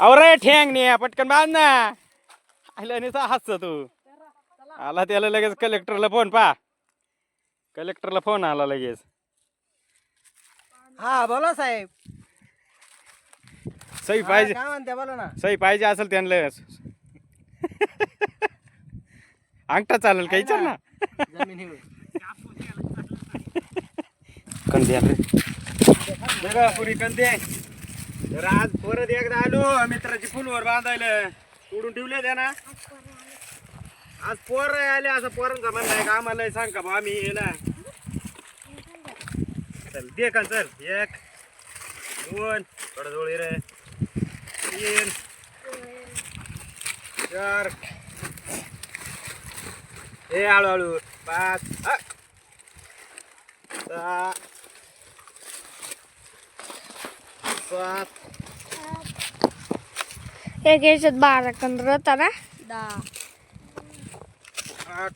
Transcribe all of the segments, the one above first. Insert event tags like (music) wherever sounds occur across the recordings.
अरे ठेंग नाही पटकन बांध ना. आलं नाही हसत तू आला त्याला लगेच कलेक्टरला फोन पा कलेक्टरला फोन आला लगेच. हा बोला साहेब. सही पाहिजे. काय म्हणते बोला ना. सही पाहिजे असेल त्यांना अंगठा चालेल काही विचार ना. जमिनीवर कंदे रे बघा पुरी कंदे. तर आज परत एकदा आलो मित्राची फुलवर बांधायला. उडून ठेवले त्या ना आज पोर आले असं पोरांचा म्हणणं आहे का आम्हाला सांग का आम्ही ये ना चल दे का चल. एक दोन थोडं जवळ रे. तीन चार. हे हळूहळू पाच सहा. एक याच्यात बारा कंद राहता ना. दहा. आठ.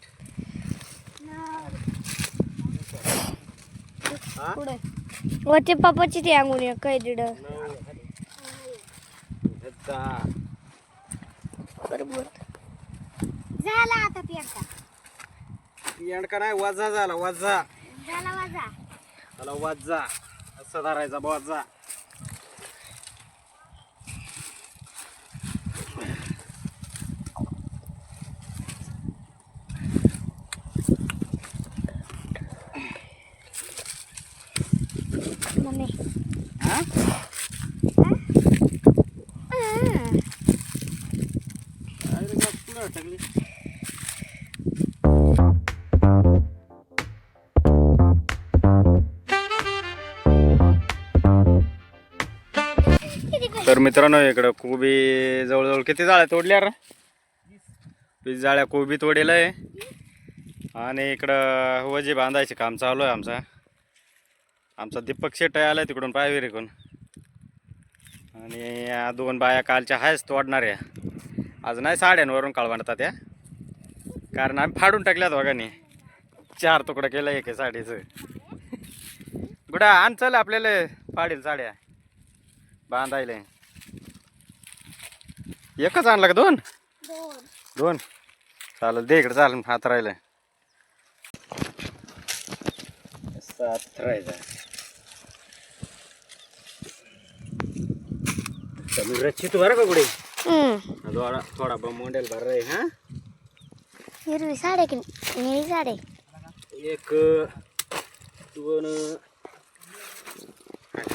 हा? पुढे. वरचे पप्पाची ती अंगुणी काय दीड. बरोबर. झाला आता पेरता एंडका नाही? वजा झाला वजा. झाला वाजा. त्याला वजा. असं धरायचा वजा. तर मित्रांनो इकडं कोबी जवळजवळ किती जाळ्या तोडल्या रे? वीस जाळ्या कोबी तोडेल आहे. आणि इकडं वजे बांधायचे काम चालू आहे आमचा. आमचा दीपक शेट आला आहे तिकडून पायविरीकडून आणि या दोन बाया कालच्या आहेच तोडणाऱ्या आज नाही साड्यांवरून काळवणतात त्या कारण आम्ही फाडून टाकल्यात बघानी चार तुकडं केलं एक साडीचं. गुडा आण चल आपल्याला पाडील साड्या. बांधायला. एकच आणलं का दोन? दोन. चालेल दे इकडे चालेल हात राहिलं. सात राहायचा कमी रचित बरं का पुढे थोडा थोडा बम मोंडेल भर रे हा? हिरवी साडे की निळी साडे? एक दोन.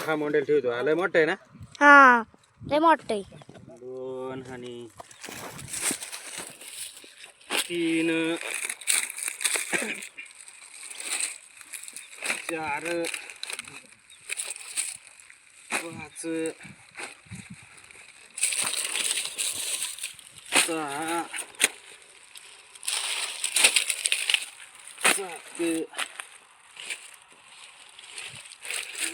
हा मोंडेल ठेवतो. आलंय मोठं आहे ना? हा लय मोठं दोन आणि तीन चार पाच सहा सात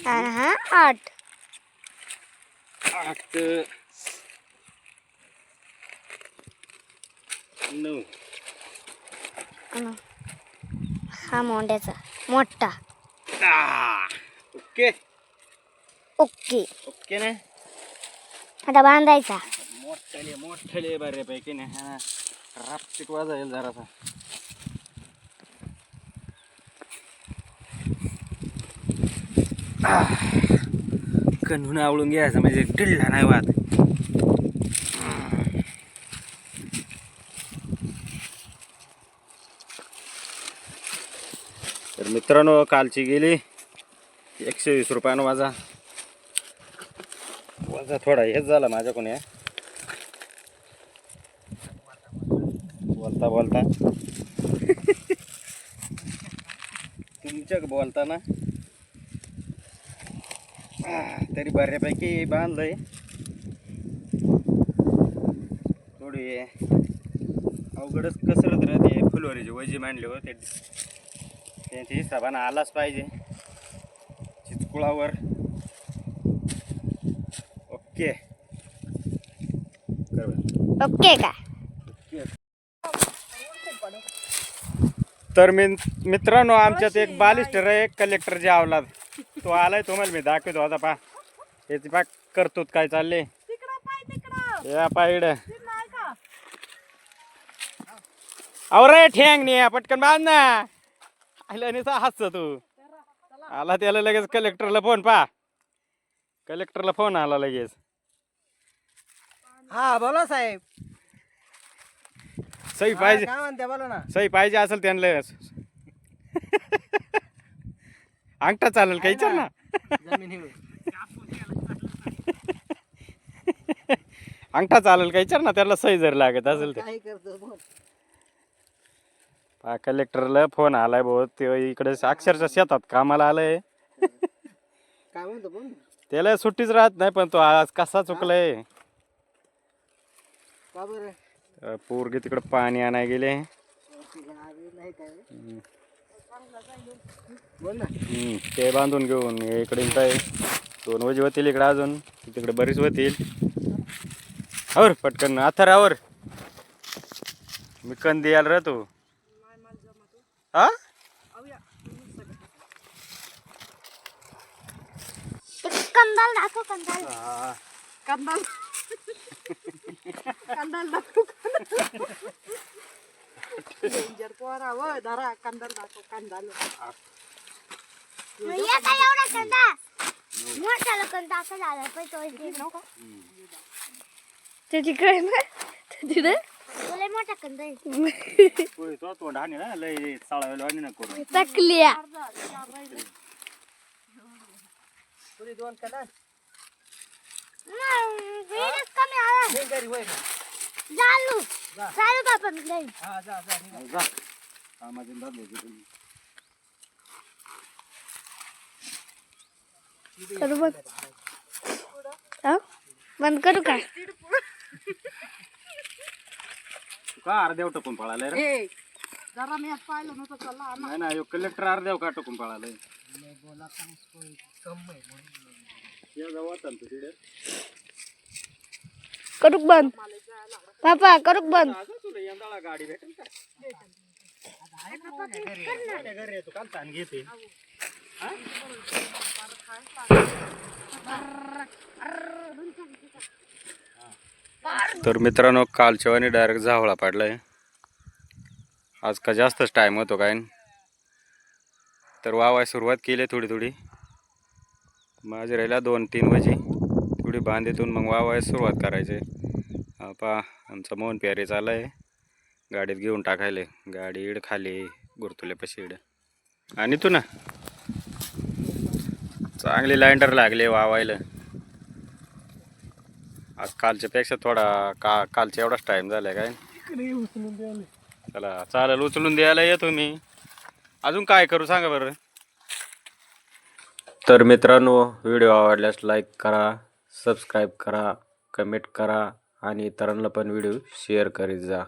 आणि हा आठ आठ नऊ हा मोंड्याचा. मोठा. आ, ओके ओके. ओके ना? आता बांधायचा. मोठ्याले मोठ्याले बऱ्यापैकी ना. हा रापचिक वाजायला जरासा. कणून आवळून घ्यायचं म्हणजे टिल्ला नाही वाद मित्रांनो कालची गेली. एकशे वीस रुपयानं माझा वजा थोडा हेच झाला माझ्याकडून या. बोलता बोलता. (laughs) तुमच्या बोलता ना तरी बऱ्यापैकी बांधलंय. थोडी अवघडच कसरत राहते फुलवारीची वजी मांडली होते. त्यांच्या हिसाबानं आलाच पाहिजे. चिचकुळावर. ओके. ओके का? तर मी मित्रांनो आमच्यात एक बालिस्टर आहे कलेक्टर जे आवलाद तो आलाय तुम्हाला मी दाखवतो आता पा याची पा करतोत काय चालले या पायड अहो रे ठेंग नाही पटकन बांध ना. आला नाही हसत तू. आला त्याला लगेच कलेक्टरला फोन पा कलेक्टरला फोन आला लगेच. हा बोला साहेब. सही पाहिजे. काय म्हणते बोला ना. सही पाहिजे असेल त्यांना. अंगठा चालेल का विचार ना. अंगठा चालेल का विचार ना. त्याला सही जर लागत असेल तर. पहा कलेक्टरला फोन आलाय भाऊ. ते इकडे अक्षरशः शेतात कामाला आलंय. काय म्हणतो बोल त्याला सुट्टीच राहत नाही पण तो आज कसा चुकलाय? का बरं? अं, पोरगे तिकडे पाणी आणाय गेले. अरे नाही काय बोल ना. हम्म, ते बांधून घेऊन हे इकडे काय दोन वजी होतील इकडे अजून. तिकडे बरीच होतील. और पटकन. अथरावर मी कंदी यायला राहतो हा? कंदाल दाखव कंदाल. कंदाल. (laughs) कंदाल दाखव. डेंजर पोरा व धरा कंदाल दाखव कंदाल. मग ये काय एवढा कंदा. मोठा कंदा असं झालं पण तो त्याची काय तिथे तुला मोठा कंदा आहे. तो तोंड आणि ना लय चाळायला आणि ना करू पुरी दोन वेळच कमी आला हे घरी वय ना चालू चालू बापा मी जाईन हा जा जा निघा. जा. कामाचे दाबले तुम्ही. करू बघ. हा? बंद करू का? का अर्ध्याव टकून पळालाय रे? ए जरा मी पाहिलं नव्हतं चला नाही ना कलेक्टर अर्ध्याव का टकून पळालाय बोला कम आहे म्हणून या जाऊ आता ना तू तिकडे. करूक बंद. पापा करूक बंद. असं तुला यंदाळा गाडी भेटेल का? माझ्या घरी आहे, तू काल ताण घेते तर मित्रांनो कालच्या वाणी डायरेक्ट झावळा पाडलाय. आज का जास्तच टाइम होतो काय? तर वावाय सुरुवात केली आहे थोडी थोडी. माझे राहिला दोन तीन वाजी. थोडी बांधीतून मग वावाय सुरुवात करायची. पा आमचा मोहन प्यारे चाललाय. गाडीत घेऊन टाकायले. गाडी इड खाली पशी इड. आणि तू ना? चांगली लाइंडर लागले वावायला. आज कालच्या पेक्षा थोडा का कालच्या एवढाच टाइम झालाय काय? चला चालेल उचलून द्यायला येतो मी. अजून काय करू सांगा बरं? तर मित्रांनो व्हिडिओ आवडल्यास लाईक करा सबस्क्राईब करा कमेंट करा आणि इतरांना पण व्हिडिओ शेअर करीत जा.